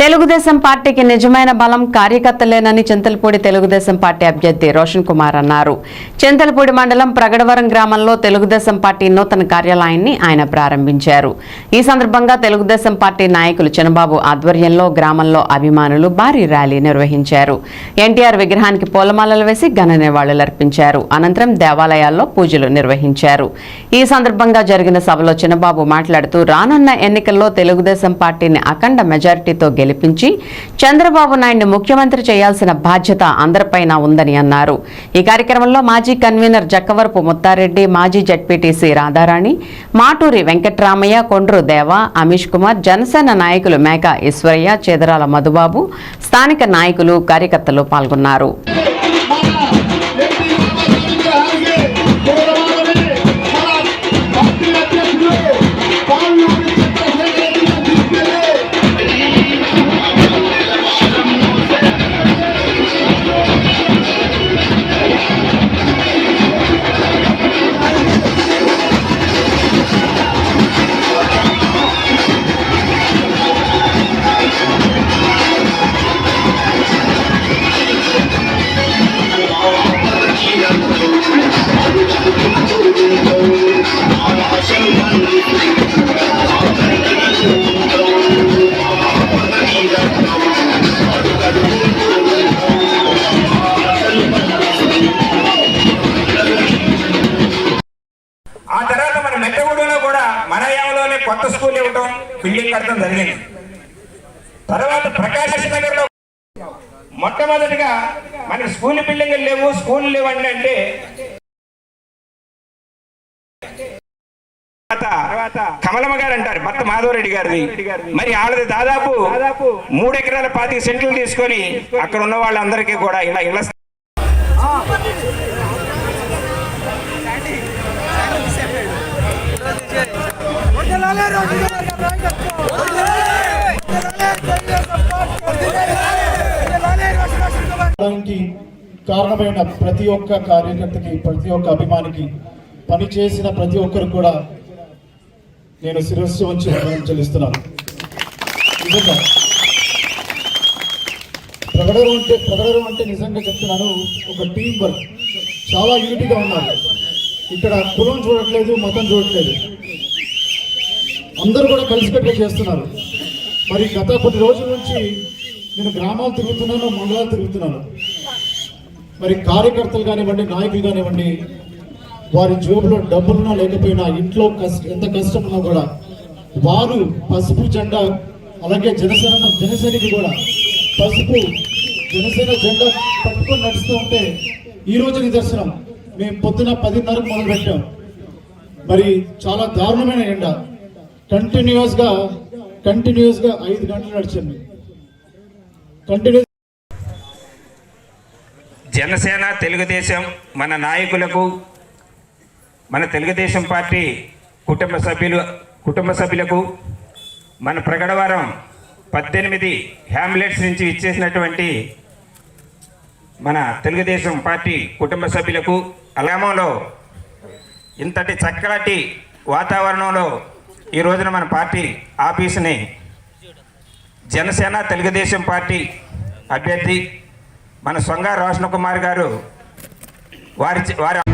తెలుగుదేశం పార్టీకి నిజమైన బలం కార్యకర్తలేనని చింతలపూడి తెలుగుదేశం పార్టీ అభ్యర్థి రోషన్ కుమార్ అన్నారు. చింతలపూడి మండలం ప్రగడవరం గ్రామంలో తెలుగుదేశం పార్టీ నూతన కార్యాలయాన్ని ఆయన ప్రారంభించారు. ఈ సందర్భంగా తెలుగుదేశం పార్టీ నాయకులు చినబాబు ఆధ్వర్యంలో గ్రామంలో అభిమానులు భారీ ర్యాలీ నిర్వహించారు. ఎన్టీఆర్ విగ్రహానికి పూలమాలలు వేసి ఘన నివాళులర్పించారు అనంతరం దేవాలయాల్లో పూజలు నిర్వహించారు. ఈ సందర్భంగా జరిగిన సభలో చినబాబు మాట్లాడుతూ రానున్న ఎన్నికల్లో తెలుగుదేశం పార్టీని అఖండ మెజారిటీతో గెలి గెలిపించి చంద్రబాబు నాయుడు ముఖ్యమంత్రి చేయాల్సిన బాధ్యత అందరిపైన ఉందని అన్నారు. ఈ కార్యక్రమంలో మాజీ కన్వీనర్ జక్కవరపు ముత్తారెడ్డి మాజీ జడ్పీటీసీ రాధారాణి మాటూరి వెంకట్రామయ్య కొండ్రు దేవ అమిష్ కుమార్ జనసేన నాయకులు మేక ఈశ్వరయ్య చేదరాల మధుబాబు స్థానిక నాయకులు కార్యకర్తలు పాల్గొన్నారు. కొత్త స్కూల్ ఇవ్వడం బిల్డింగ్ కట్టడం జరిగింది. తర్వాత ప్రకాశ్ నగర్లో మొట్టమొదటిగా మనకి స్కూల్ బిల్డింగ్ లేవు స్కూల్ లేవండి అంటే తర్వాత కమలమ్మ గారు అంటారు భర్త మాధవరెడ్డి గారిది. మరి ఆవిడ దాదాపు మూడు ఎకరాల పాతిక సెంట్లు తీసుకొని అక్కడ ఉన్న వాళ్ళందరికీ కూడా ఇలా ఇళ్ళ కారణమైన ప్రతి ఒక్క కార్యకర్తకి ప్రతి ఒక్క అభిమానికి పని చేసిన ప్రతి ఒక్కరు కూడా నేను శిరస్సు వచ్చి చెల్లిస్తున్నాను. నిజంగా. ప్రకటన అంటే ప్రకటన అంటే నిజంగా చెప్తున్నాను ఒక టీం వర్క్ చాలా యూనిటీగా ఉన్నారు ఇక్కడ కులం చూడట్లేదు మతం చూడట్లేదు. అందరూ కూడా కలిసికట్టుగా చేస్తున్నారు. మరి గత కొన్ని రోజుల నుంచి నేను గ్రామాలు తిరుగుతున్నాను మండలాలు తిరుగుతున్నాను. మరి కార్యకర్తలు కానివ్వండి నాయకులు కానివ్వండి వారి జేబులో డబ్బులున్నా లేకపోయినా ఇంట్లో కష్ట ఎంత కష్టమున్నా కూడా వారు పసుపు జెండా అలాగే జనసేన జనసేనకి కూడా పసుపు జనసేన జెండా పట్టుకొని నడుస్తూ ఉంటే ఈ రోజు నిదర్శనం. మేము పొద్దున పదిన్నరకు మొదలు పెట్టాం మరి చాలా దారుణమైన ఎండ. కంటిన్యూస్గా కంటిన్యూస్గా ఐదు గంటలు నడిచింది. కంటిన్యూస్ జనసేన తెలుగుదేశం మన నాయకులకు మన తెలుగుదేశం పార్టీ కుటుంబ సభ్యులు కుటుంబ సభ్యులకు మన ప్రగడవారం పద్దెనిమిది హ్యామ్లెట్స్ నుంచి ఇచ్చేసినటువంటి మన తెలుగుదేశం పార్టీ కుటుంబ సభ్యులకు అలామంలో ఇంతటి చక్కటి వాతావరణంలో ఈ రోజున మన పార్టీ ఆఫీసుని జనసేన తెలుగుదేశం పార్టీ అభ్యర్థి మన సొంగ రోషన్ కుమార్ గారు వారి వారి